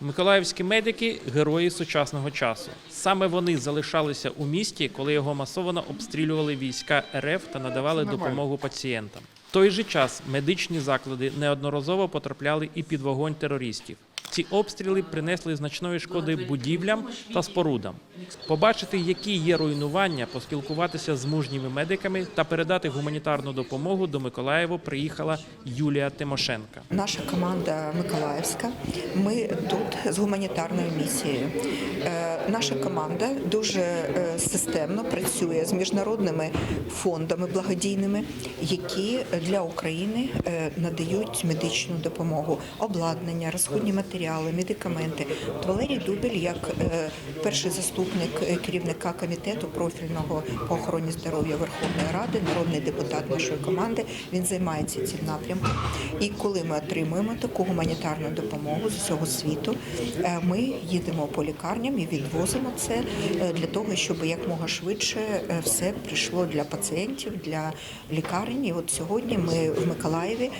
Миколаївські медики герої сучасного часу. Саме вони залишалися у місті, коли його масово обстрілювали війська РФ та надавали допомогу пацієнтам. В той же час медичні заклади неодноразово потрапляли і під вогонь терористів. Ці обстріли принесли значної шкоди будівлям та спорудам. Побачити, які є руйнування, поспілкуватися з мужніми медиками та передати гуманітарну допомогу до Миколаєва приїхала Юлія Тимошенка. Наша команда Миколаївська. Ми тут з гуманітарною місією. Е, Наша команда дуже е, системно працює з міжнародними фондами благодійними, які для України е, надають медичну допомогу, обладнання, розходні матеріали, медикаменти. От Валерій Дубель, як е, перший заступник е, керівника комітету профільного по охороні здоров'я Верховної Ради, народний депутат нашої команди, він займається цим напрямком. І коли ми отримуємо таку гуманітарну допомогу з усього світу, е, ми їдемо по лікарням і відвозимо це для того, щоб якмога швидше все прийшло для пацієнтів, для лікарень. І от сьогодні ми в Миколаєві.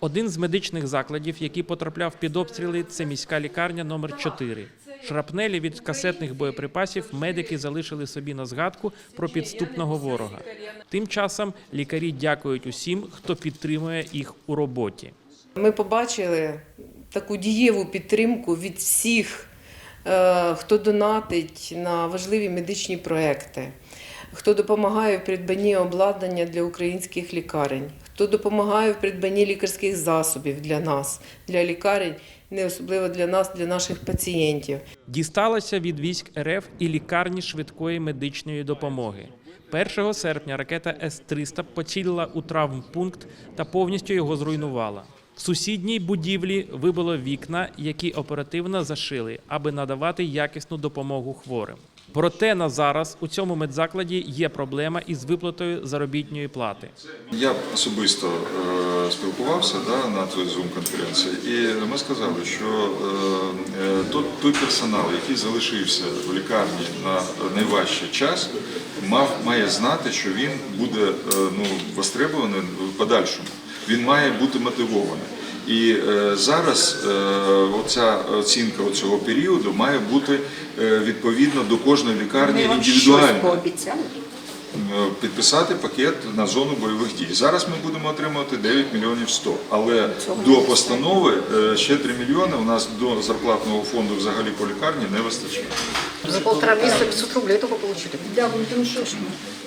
Один з медичних закладів, який потрапляв під обстріли, це міська лікарня номер 4 Шрапнелі від касетних боєприпасів медики залишили собі на згадку про підступного ворога. Тим часом лікарі дякують усім, хто підтримує їх у роботі. Ми побачили таку дієву підтримку від всіх, е, хто донатить на важливі медичні проекти, хто допомагає в придбанні обладнання для українських лікарень, хто допомагає в придбанні лікарських засобів для нас, для лікарень, не особливо для нас, для наших пацієнтів. Дісталося від військ РФ і лікарні швидкої медичної допомоги. 1 серпня ракета С-300 поцілила у травмпункт та повністю його зруйнувала. В сусідній будівлі вибило вікна, які оперативно зашили, аби надавати якісну допомогу хворим. Проте на зараз у цьому медзакладі є проблема із виплатою заробітної плати. Я особисто е, спілкувався да, на той Zoom-конференції, і ми сказали, що е, е, той, персонал, який залишився в лікарні на найважчий час, мав, має знати, що він буде ну, востребований в подальшому. Він має бути мотивований. І е, зараз е, оця оцінка цього періоду має бути е, відповідно до кожної лікарні індивідуально. Е, підписати пакет на зону бойових дій. Зараз ми будемо отримувати 9 мільйонів 100, але до постанови е, ще 3 мільйони у нас до зарплатного фонду взагалі по лікарні не вистачає. За полтора месяца 500 рублей только получили. Дякую, тому що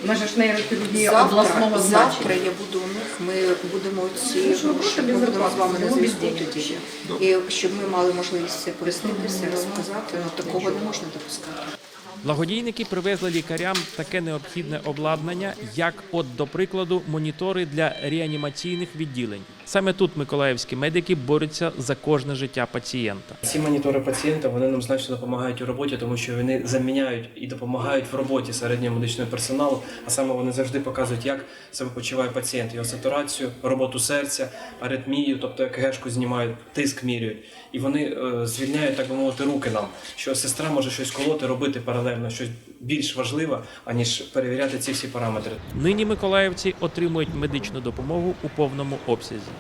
ми ж нейрохірургія Завтра, обласного завтра я буду у них. Ми будемо ці Ну, гроші, ми будемо з вами на зв'язку тоді. І щоб ми мали можливість це пояснитися, розказати, ну такого не можна допускати. Благодійники привезли лікарям таке необхідне обладнання, як, от, до прикладу, монітори для реанімаційних відділень. Саме тут миколаївські медики борються за кожне життя пацієнта. Ці монітори пацієнта вони нам значно допомагають у роботі, тому що вони заміняють і допомагають в роботі середнього медичного персоналу. А саме вони завжди показують, як себе почуває пацієнт, його сатурацію, роботу серця, аритмію, тобто ЕКГшку знімають, тиск міряють. І вони е, звільняють, так би мовити, руки нам, що сестра може щось колоти, робити паралельно, щось більш важливе, аніж перевіряти ці всі параметри. Нині миколаївці отримують медичну допомогу у повному обсязі.